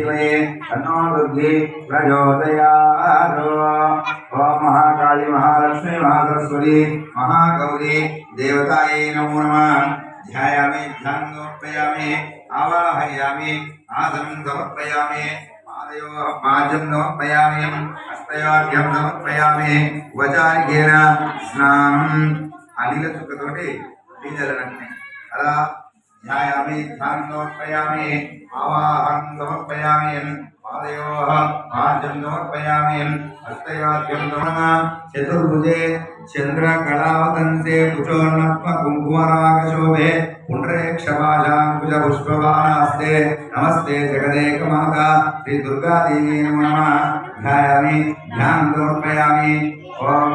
शिवये तन्नो दुर्गे प्रचोदयात् ॐ महाकाली महालक्ष्मी महासरस्वती महागौरी देवतायै नमो नमः ध्यायामि ध्यानोपयामि आवाहयामि आसनं समर्पयामि पादयोः पाद्यं समर्पयामि हस्तयोर्घ्यं समर्पयामि ఉపచారికేన స్నానం అనిల చుక్కతోటి నీళ్ళని అలా ధ్యాయామి ధ్యానం సమర్పయామి ఆవాహనం సమర్పయామి పాదయోః పాద్యం సమర్పయామి హస్తయోర్ఘ్యం నమః చతుర్భుజే చంద్రకళావతంతే కుచోన్నత్మ కుంకుమరాగశోభే పుండ్రేక్షపాశాంకుశ పుష్పవానాస్తే నమస్తే జగదేకమాత శ్రీ దుర్గాదేవి నమః ధ్యాయామి ధ్యానం సమర్పయామి ఓం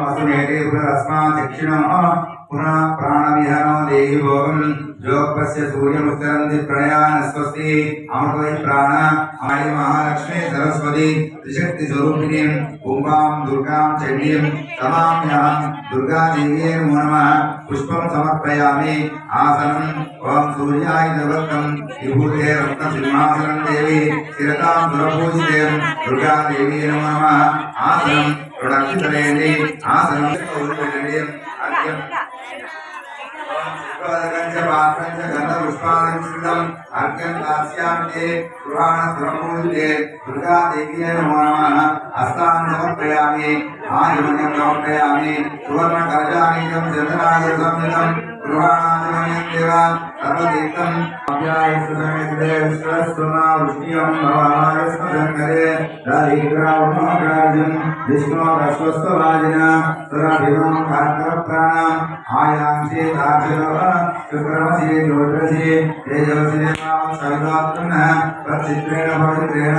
पुनः प्राणविहनो देहि भोगम्। जोगपस्य सूर्यमुत्तरन्ति प्रणयानस्वस्ति। अमृतवै प्राण हमारी महालक्ष्मी सरस्वती त्रिशक्ति स्वरूपिणीम् पुम्बां दुर्गां चण्डीं तमाम्यां दुर्गा देवी नमो नमः। पुष्पं समर्पयामि। आसनम् ओम सूर्याय नवत्तम विभूते रत्न सिंहासनं देवी, स्थिरतां सुरपूजिते दुर्गा देवी नमो नमः। आसनं प्रणक्षितरेणि आसनं పుష్పాదకంచ పాత్రంచ గంధ అర్ఘ్యం దాస్యామి పురాణ సురపూజితే నమో నమః హస్తాన్ని సమర్పయామి ఆయుర్యం సమర్పయామి సువర్ణ కరజానీయం చంద్రాయ సంయుతం सर्वतीर्थम् अभ्यायस्तमेदेवस्वनावृष्टियं भवायस्मजङ्गरे दारिद्रावमकार्यं विष्णोरस्वस्थवाजिना सुराभिमं कार्तवप्राणाम् आयांसि ताभिरव शुक्रमसि ज्योतिरसि तेजवसि सवितात्मन तच्चित्रेण भवित्रेण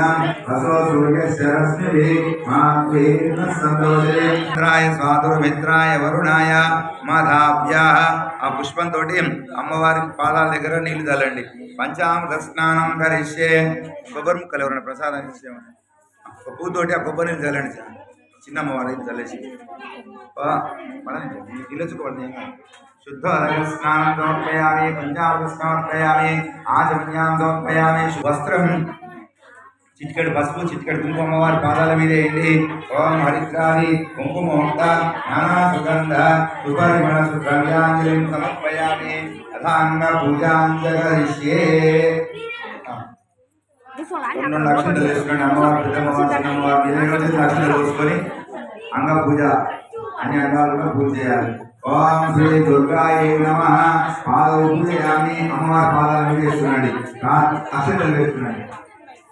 वसो सूर्यस्य रश्मिभिः मात्वेन सन्तोषे मित्राय स्वातुर्मित्राय वरुणाय వసో ఆ పుష్పంతో అమ్మవారికి పాదాల దగ్గర నీళ్ళు తల్లండి పంచామృత స్నానం కరిష్యే కొబ్బరి ముక్కలు ఎవరైనా ప్రసాదం ఇచ్చేమని ఒక పూతోటి ఆ కొబ్బరి నీళ్ళు చల్లండి సార్. చిన్న అమ్మవారి చల్లేసి నిలుచుకోవాలి శుద్ధ స్నానం సమర్పయామి పంచామృత సమర్పయామి ఆచమ్యాం సమర్పయామి వస్త్రం చిటికెడు పసుపు చిటికెడు కుంకుమ అమ్మవారి పాదాల మీద వేయండి ఓం హరిద్రాది కుంకుమ నానా సుగంధ సుపరిమణ సుద్రవ్యాంజలిం సమర్పయామి అథాంగ పూజాంజలిష్యే రెండు లక్షలు వేసుకోండి అమ్మవారి పెద్దమ్మవారి చిన్నమ్మవారి ఇరవై రోజులు లక్షలు వేసుకొని అంగ పూజ అన్ని అంగాలుగా పూజ చేయాలి. ఓం శ్రీ దుర్గాయ నమ. పాదవు పూజయామి అమ్మవారి పాదాల మీద వేస్తున్నాండి వేస్తున్నాడు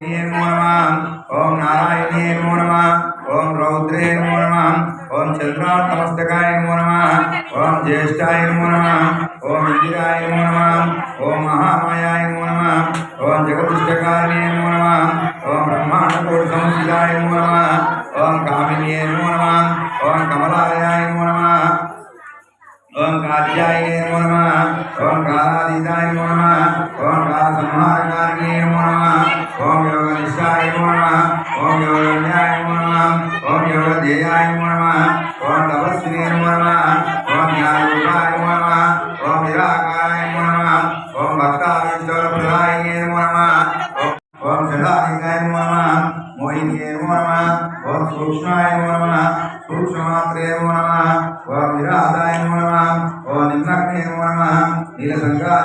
ఓం నారాయణే నమో నమ ఓం రౌద్రే నమో నమ ఓం చంద్రార్థమస్తకాయ నమో నమ ఓం జ్యేష్ఠాయ నమో నమ ఓం ఇందిరాయ నమో నమ ఓం మహామాయాయ నమో నమ ఓం జగదుష్టకారిణి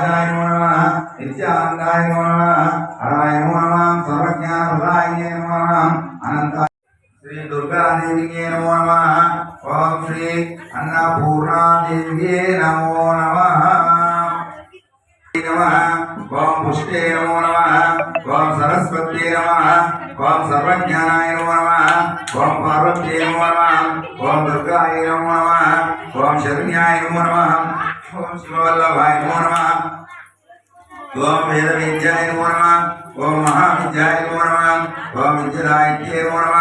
రాజాయ నమ నిత్యానందాయ నమ హరాయ నమ సర్వజ్ఞానదాయ నమ అనంత శ్రీ దుర్గాదేవియే నమో నమ ఓం శ్రీ అన్నపూర్ణాదేవియే నమో నమ. ఓం పుష్టే నమో నమ. ఓం సరస్వత్యే నమ. ఓం సర్వజ్ఞానాయ నమో నమ. ఓం పార్వత్యే నమో నమ. ఓం దుర్గాయ నమో నమ. ఓం శరణ్యాయ నమో నమ. ఓం శివవల్లభాయ నమో నమ. ఓం వేద విద్యాయ నమో నమ. ఓం మహావిద్యాయ నమో నమ ఓం విద్యదాయిత్యే నమో నమ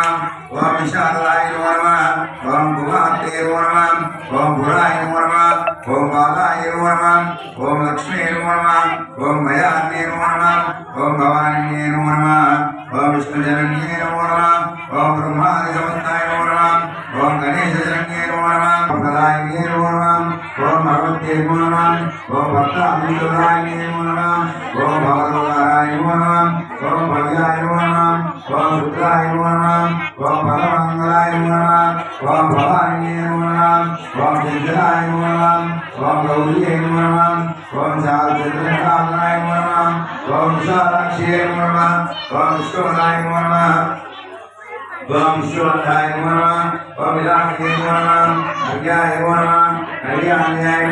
ఓం విశారదాయ నమో నమ ఓం కుమార్తె నమో నమ ఓం భురాయ నమో నమ ఓం బాలాయ నమో నమ ఓం లక్ష్మీ నమో నమ ఓం మయాన్నే నమో నమ ఓం భవాన్యే నమో నమ ఓం విష్ణుజనన్యే నమో నమ ఓం బ్రహ్మాది సమస్తాయ నమో నమ ఓం గణేశజనన్యే నమ ప్రదాయనే నమ ఓం భగవతే నమ ఓం భక్త నమ ఓం భగవత ఓం రుద్రాయ ఓం పరమంగళాయ ఓం భవాన్యే ఓం చంద్రాయ ఓం గౌరీయే ఓం శారచంద్రకాంతాయ ఓం విశాలాక్షియే ఓం విష్ణువరాయ ఓం శివాయ ఓం అజ్ఞాయ కళ్యాణ్యాయ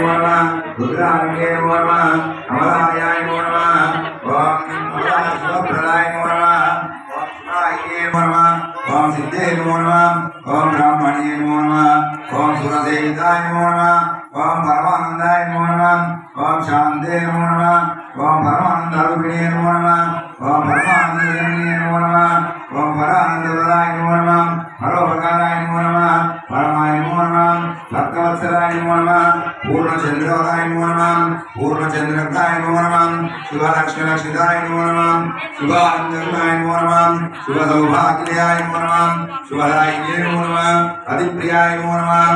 రుద్రాంగే నమః రుద్రాయ అమరాయ నమో నమః ఓం శివప్రదాయ నమో నమః ఓం శివాయ నమో నమః ఓం సిద్ధే నమో నమః ఓం బ్రాహ్మణే నమో నమః ఓం సురదేవితాయ నమో నమః ఓం పరమానందాయ నమో నమః ఓం శాంతే నమో నమః ఓం పరమానందరూపిణే నమో నమః ఓం పరమానందజననే నమో నమః పూర్ణచంద్రోదాయ నమో నమః పూర్ణచంద్రకాయ నమో నమః శుభలక్ష్మీలక్షితాయ నమనం నమః శుభానందనాయ నమనం నమః శుభసౌభాగ్యాయ నమో నమః శుభదాయినే నమో అధిప్రియాయ నమో నమః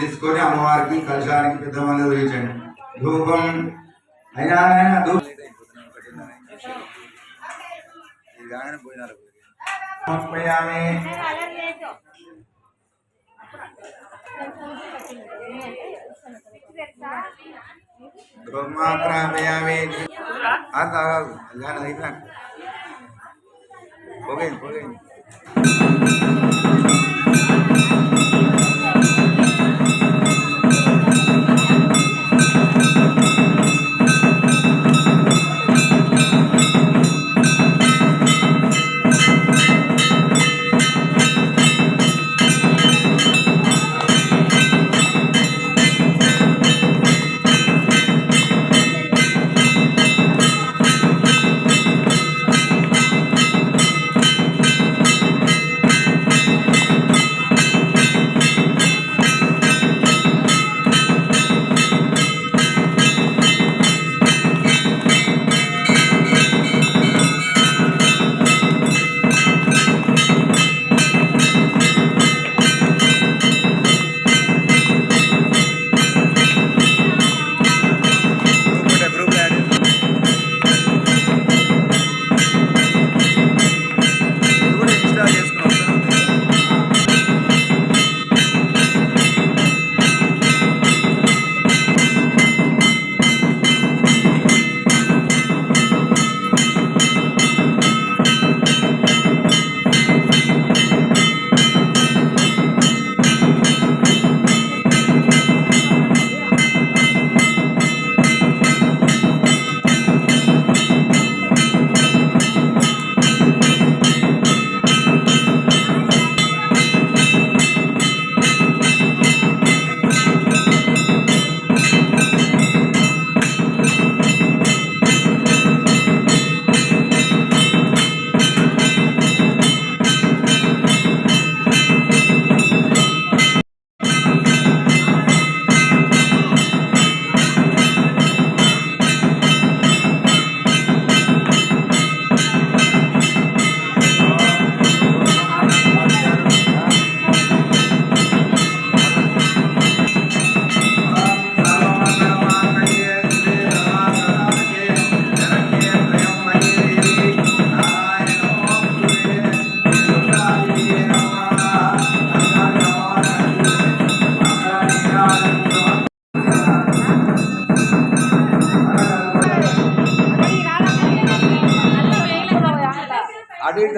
తీసుకొని అమ్మవారికి కలశానికి పెద్ద మంది వేయించండి. ధూపం అయినా అయినా ధూపం సమర్పయామి Rumah Prabeyawi. Ada kan ada Oke, oke.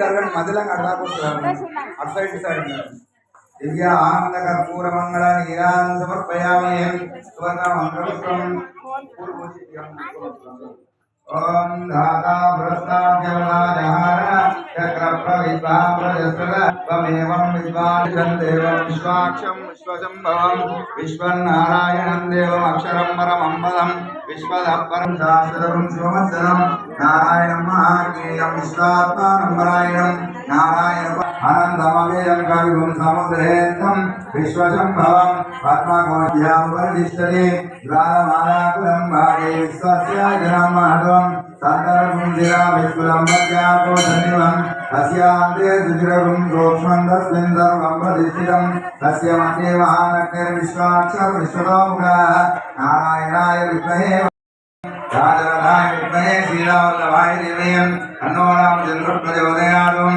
అటు ఇటు జరగండి మధ్యలో అటు దాకా వస్తారు అటు సైడ్ ఇటు సైడ్ దివ్య ఆనంద కర్పూర మంగళ నీరాన్ సమర్పయామి సువర్ణ మంగళపుష్పం ఓం ధాతా భ్రష్టాద్యవనాజహార చక్ర విద్వాన్ దేవం విశ్వాక్షం విశ్వసంభవం విశ్వన్నారాయణం దేవం అక్షరం పరమం పదం విశ్వదపరం శాస్త్రం శివమత్సరం నారాయణం మహాజ్ఞేయం విశ్వాత్మానం పరాయణం నారాయణ అనంతమవేయం కవిగుం సముద్రేంతం విశ్వశంభవం పద్మగోధ్యాముపరిష్టది ద్వారమాలాకులం భాగే విశ్వస్యాజనం మహత్వం సందర్భుంజిరా తస్య మధ్యే మహానగ్నిర్విశ్వాక్షర విశ్వతోముఖ నారాయణాయ విద్మహే రాజరథాయ విద్మహే శ్రీరావల్లభాయ దేవేయం తన్నో రామచంద్ర ప్రచోదయాదుం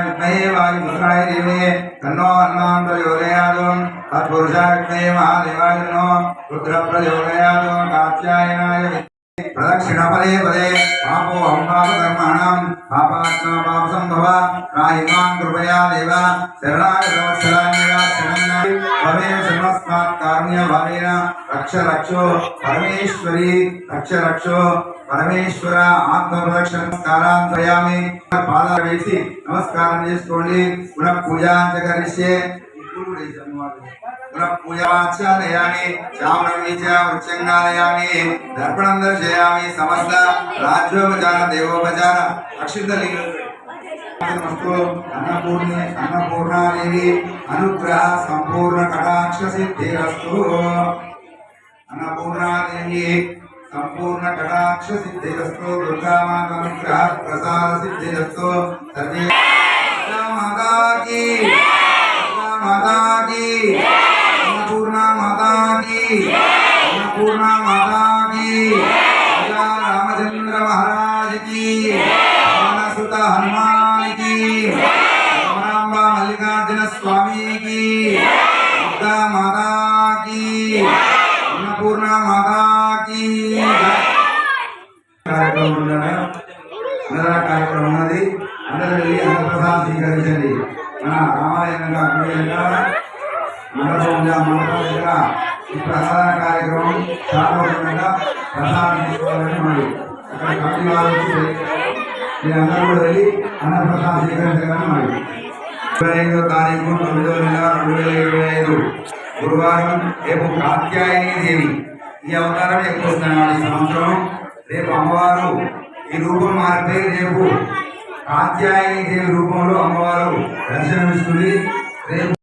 విద్మహే వాయుపుత్రాయ దేవే తన్నో హనుమాన్ ప్రచోదయాదుం తత్పురుషాయ విద్మహే మహాదేవాయ తన్నో కాత్యాయనాయ ప్రదక్షిణపదే పదే పాపో హంపాపకర్మాణం పాపాత్మా పాప సంభవ రాహిమాన్ కృపయా దేవ శరణాగత వత్సలాన్యగా శరణ్యాయ భవే శరణస్మాత్ కారుణ్య భావేన రక్ష రక్షో పరమేశ్వరి రక్ష రక్షో పరమేశ్వర ఆత్మ ప్రదక్షిణ ప్రయామి పాదాలు వేసి నమస్కారం చేసుకోండి పునః పూజాంతకరిష్యే పునః పూజాచారయామి శామణి వృక్షంగాలయామి దర్పణం దర్శయామి సమస్త రాజ్యోపచార దేవోపచార అక్షితలింగ అన్నపూర్ణి అన్నపూర్ణాదేవి అనుగ్రహ సంపూర్ణ కటాక్ష సిద్ధిరస్తు అన్నపూర్ణాదేవి సంపూర్ణ కటాక్ష సిద్ధిరస్తు దుర్గామాత అనుగ్రహ ప్రసాద సిద్ధిరస్తు సర్వే మాతాకి మాతా కీ దుర్గా మాతా కీ అన్నపూర్ణ మాతా కీ అన్నపూర్ణ మాతా కీ రాజా రామచంద్ర మహారాజ్ కీ పవనసుత హనుమాన్ కీ రామరాంబ మల్లికార్జున స్వామి కీ దుర్గా మాతా కీ అన్నపూర్ణ మాతా కీ కార్యక్రమం ఉందనే అన్నదాన కార్యక్రమం ఉన్నది అందరూ వెళ్ళి అన్నప్రసాదం స్వీకరించండి మన రామాలయంగా గుడియంగా మండపంగా మండపం ఈ ప్రసాద కార్యక్రమం సాధారణంగా ప్రసాదం తీసుకోవాలని మరి అక్కడ కమిటీ వారు మీరందరూ కూడా వెళ్ళి అన్నప్రసాదం స్వీకరించాలని మరి ఇరవై ఐదో తారీఖు తొమ్మిదో నెల రెండు వేల ఇరవై ఐదు గురువారం రేపు కాత్యాయని దేవి. ఈ అవతారం ఎక్కువ సంవత్సరం. రేపు అమ్మవారు ఈ రూపం మారిపోయి రేపు కాత్యాయని దేవి రూపంలో అమ్మవారు దర్శనమిస్తుంది. రేపు